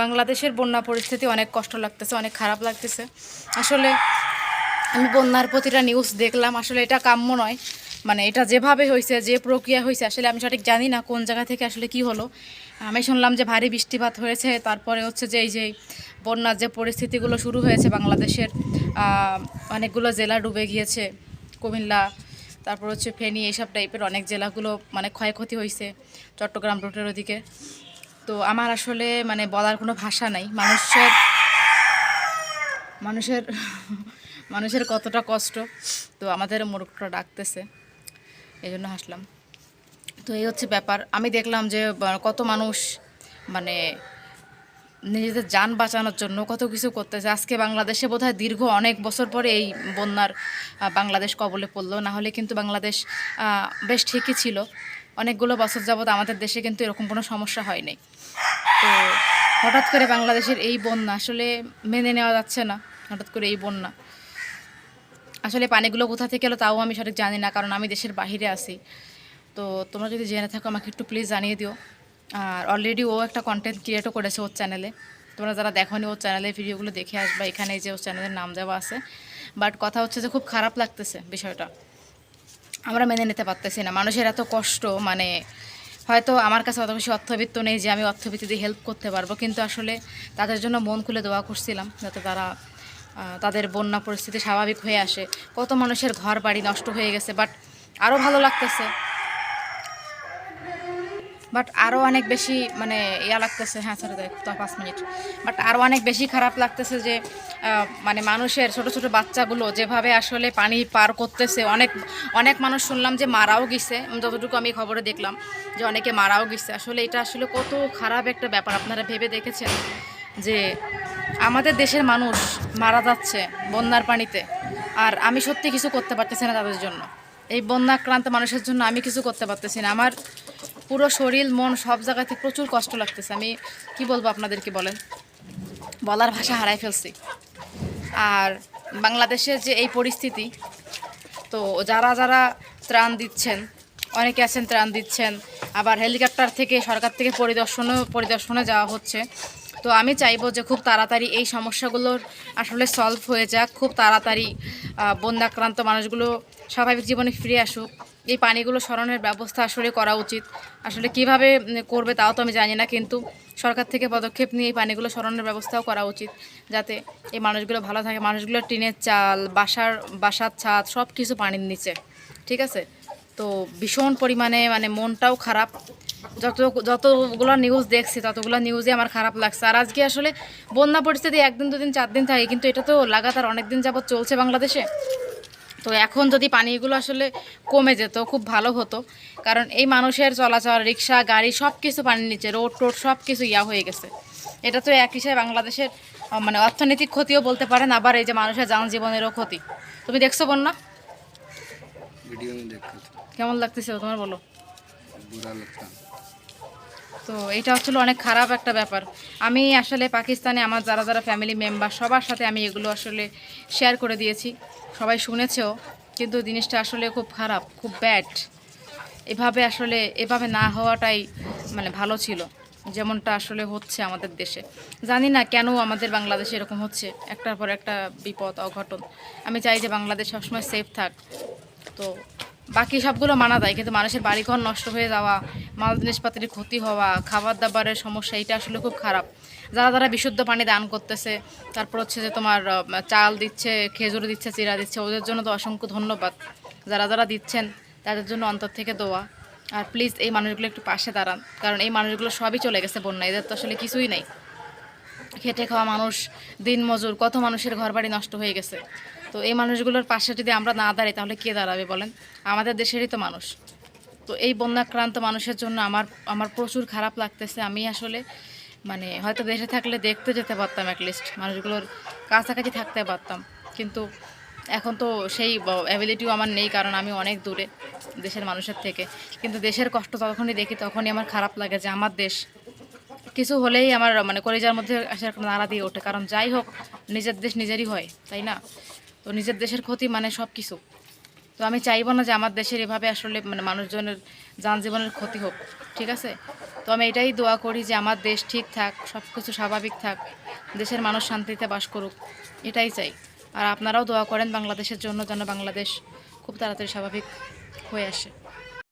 বাংলাদেশের বন্যা পরিস্থিতি অনেক কষ্ট লাগতেছে, অনেক খারাপ লাগতেছে। আসলে আমি বন্যার প্রতিটা নিউজ দেখলাম, আসলে এটা কাম্য নয়। মানে এটা যেভাবে হয়েছে যে প্রক্রিয়া হয়েছে আসলে আমি সঠিক জানি না কোন জায়গা থেকে আসলে কি হলো। আমি শুনলাম যে ভারী বৃষ্টিপাত হয়েছে, তারপরে হচ্ছে যে এই যে বন্যার যে পরিস্থিতিগুলো শুরু হয়েছে বাংলাদেশের অনেকগুলো জেলা ডুবে গিয়েছে, কুমিল্লা, তারপর হচ্ছে ফেনী, এইসব টাইপের অনেক জেলাগুলো মানে ক্ষয়ক্ষতি হয়েছে চট্টগ্রাম রোডের ওদিকে। তো আমার আসলে মানে বলার কোনো ভাষা নাই। মানুষের মানুষের মানুষের কতটা কষ্ট। তো আমাদের মোরগটা ডাকতেছে এই জন্য হাসলাম। তো এই হচ্ছে ব্যাপার। আমি দেখলাম যে কত মানুষ মানে নিজেদের যান বাঁচানোর জন্য কত কিছু করতেছে। আজকে বাংলাদেশে বোধহয় দীর্ঘ অনেক বছর পরে এই বন্যার বাংলাদেশ কবলে পড়ল। না হলে কিন্তু বাংলাদেশ বেশ ঠিকই ছিল। অনেকগুলো বছর যাবৎ আমাদের দেশে কিন্তু এরকম কোনো সমস্যা হয়নি। তো হঠাৎ করে বাংলাদেশের এই বন্যা আসলে মেনে নেওয়া যাচ্ছে না, হঠাৎ করে এই বন্যা। আসলে পানিগুলো কোথা থেকে এলো তাও আমি সঠিক জানি না, কারণ আমি দেশের বাইরে আছি। তো তোমরা যদি জেনে থাকো, আমাকে একটু প্লিজ জানিয়ে দিও। আর অলরেডি ও একটা কন্টেন্ট ক্রিয়েটও করেছে ওর চ্যানেলে তোমরা যারা দেখোনি ওর চ্যানেলে ভিডিওগুলো দেখে আসবা, এখানে যে ওর চ্যানেলের নাম দেওয়া আছে। বাট কথা হচ্ছে যে খুব খারাপ লাগতেছে বিষয়টা। আমরা মেনে নিতে পারতেছি না। মানুষের এত কষ্ট মানে হয়তো আমার কাছে অত বেশি অর্থবিত্ত নেই যে আমি অর্থবিত্ত দিয়ে হেল্প করতে পারব, কিন্তু আসলে তাদের জন্য মন খুলে দোয়া করছিলাম যাতে তারা তাদের বন্যা পরিস্থিতি স্বাভাবিক হয়ে আসে। কত মানুষের ঘর বাড়ি নষ্ট হয়ে গেছে বাট আরও ভালো লাগতেছে। বাট আরও অনেক বেশি মানে ইয়া লাগতেছে হ্যাঁ স্যার তো পাঁচ মিনিট। বাট আরও অনেক বেশি খারাপ লাগতেছে যে মানে মানুষের, ছোট ছোট বাচ্চাগুলো যেভাবে আসলে পানি পার করতেছে, অনেক অনেক মানুষ শুনলাম যে মারাও গেছে যতটুকু আমি খবরে দেখলাম, যে অনেকে মারাও গেছে। আসলে এটা আসলে কত খারাপ একটা ব্যাপার, আপনারা ভেবে দেখেছেন যে আমাদের দেশের মানুষ মারা যাচ্ছে বন্যার পানিতে, আর আমি সত্যি কিছু করতে পারতেছি না তাদের জন্য। এই বন্যাক্রান্ত মানুষের জন্য আমি কিছু করতে পারতেছি না। আমার পুরো শরীর, মন সব জায়গাতে প্রচুর কষ্ট লাগতেছে। আমি কি বলব আপনাদেরকে বলেন? বলার ভাষা হারাই ফেলছি। আর বাংলাদেশের যে এই পরিস্থিতি, তো যারা যারা ত্রাণ দিচ্ছেন, অনেকে আছেন ত্রাণ দিচ্ছেন, আবার হেলিকপ্টার থেকে, সরকার থেকে পরিদর্শনও পরিদর্শনে যাওয়া হচ্ছে, তো আমি চাইব যে খুব তাড়াতাড়ি এই সমস্যাগুলোর আসলে সলভ হয়ে যাক। খুব তাড়াতাড়ি বন্যাক্রান্ত মানুষগুলো স্বাভাবিক জীবনে ফিরে আসুক। এই পানিগুলো সরানোর ব্যবস্থা আসলে করা উচিত। আসলে কীভাবে করবে তাও তো আমি জানি না, কিন্তু সরকার থেকে পদক্ষেপ নিয়ে এই পানিগুলো সরানোর ব্যবস্থাও করা উচিত, যাতে এই মানুষগুলো ভালো থাকে। মানুষগুলো টিনের চাল, বাসার বাসার ছাদ সব কিছু পানির নিচে, ঠিক আছে? তো ভীষণ পরিমাণে মানে মনটাও খারাপ। যত, যতগুলো নিউজ দেখছি, ততগুলো নিউজে আমার খারাপ লাগছে। আর আজকে আসলে বন্যা পরিস্থিতি একদিন, দুদিন চার দিন থাকে, কিন্তু এটা তো লাগাতার অনেক দিন যাবৎ চলছে বাংলাদেশে। তো এখন যদি পানিগুলো আসলে কমে যেত খুব ভালো হতো। কারণ এই মানুষের চলাচল রিক্সা গাড়ি সব কিছু পানির নিচে রোড টোড সব কিছু ইয়া হয়ে গেছে। এটা তো এক হিসাবে বাংলাদেশের মানে অর্থনৈতিক ক্ষতিও বলতে পারেন আবার এই যে মানুষের জীবনেরও ক্ষতি। তুমি দেখছ বন্যা? কেমন লাগতেছে তোমার বলো? তো এটা হচ্ছিল অনেক খারাপ একটা ব্যাপার। আমি আসলে পাকিস্তানে আমার যারা যারা ফ্যামিলি মেম্বার সবার সাথে আমি এগুলো আসলে শেয়ার করে দিয়েছি। সবাই শুনেছেও, কিন্তু জিনিসটা আসলে খুব খারাপ, খুব ব্যাড এভাবে আসলে, এভাবে না হওয়াটাই মানে ভালো ছিল, যেমনটা আসলে হচ্ছে আমাদের দেশে। জানি না কেন আমাদের বাংলাদেশে এরকম হচ্ছে, একটার পর একটা বিপদ, অঘটন। আমি চাই যে বাংলাদেশ সবসময় সেফ থাক। তো বাকি সবগুলো মানা যায়, কিন্তু মানুষের বাড়িঘর নষ্ট হয়ে যাওয়া, মাল জিনিসপাতির ক্ষতি হওয়া খাবার দাবারের সমস্যা, এটা আসলে খুব খারাপ। যারা যারা বিশুদ্ধ পানি দান করতেছে, তারপর হচ্ছে যে তোমার চাল দিচ্ছে, খেজুর দিচ্ছে, চিরা দিচ্ছে, ওদের জন্য তো অসংখ্য ধন্যবাদ। যারা যারা দিচ্ছেন, তাদের জন্য অন্তর থেকে দোয়া। আর প্লিজ এই মানুষগুলো একটু পাশে দাঁড়ান, কারণ এই মানুষগুলো সবই চলে গেছে বন্যা, এদের তো আসলে কিছুই নেই। খেটে খাওয়া মানুষ দিন মজুর কত মানুষের ঘরবাড়ি নষ্ট হয়ে গেছে। তো এই মানুষগুলোর পাশে যদি আমরা না দাঁড়াই, তাহলে কে দাঁড়াবে বলেন? আমাদের দেশেরই তো মানুষ। তো এই বন্যাক্রান্ত মানুষের জন্য আমার আমার প্রচুর খারাপ লাগতেছে। আমি আসলে মানে হয়তো দেশে থাকলে দেখতে যেতে পারতাম অ্যাটলিস্ট মানুষগুলোর কাছাকাছি থাকতে পারতাম। কিন্তু এখন তো সেই অ্যাবিলিটিও আমার নেই, কারণ আমি অনেক দূরে দেশের মানুষের থেকে। কিন্তু দেশের কষ্ট যখনই দেখি, তখনই আমার খারাপ লাগে যে আমার দেশ, কিছু হলেই আমার মানে কলেজার মধ্যে আসার নাড়া দিয়ে ওঠে। কারণ যাই হোক, নিজের দেশ নিজেরই হয়, তাই না? তো নিজের দেশের ক্ষতি মানে সব কিছু তো আমি চাইব না যে আমার দেশের এভাবে আসলে মানে মানুষজনের যান জীবনের ক্ষতি হোক, ঠিক আছে? তো আমি এটাই দোয়া করি যে আমার দেশ ঠিক থাক সব কিছু স্বাভাবিক থাক, দেশের মানুষ শান্তিতে বাস করুক, এটাই চাই। আর আপনারাও দোয়া করেন বাংলাদেশের জন্য যেন বাংলাদেশ খুব তাড়াতাড়ি স্বাভাবিক হয়ে আসে।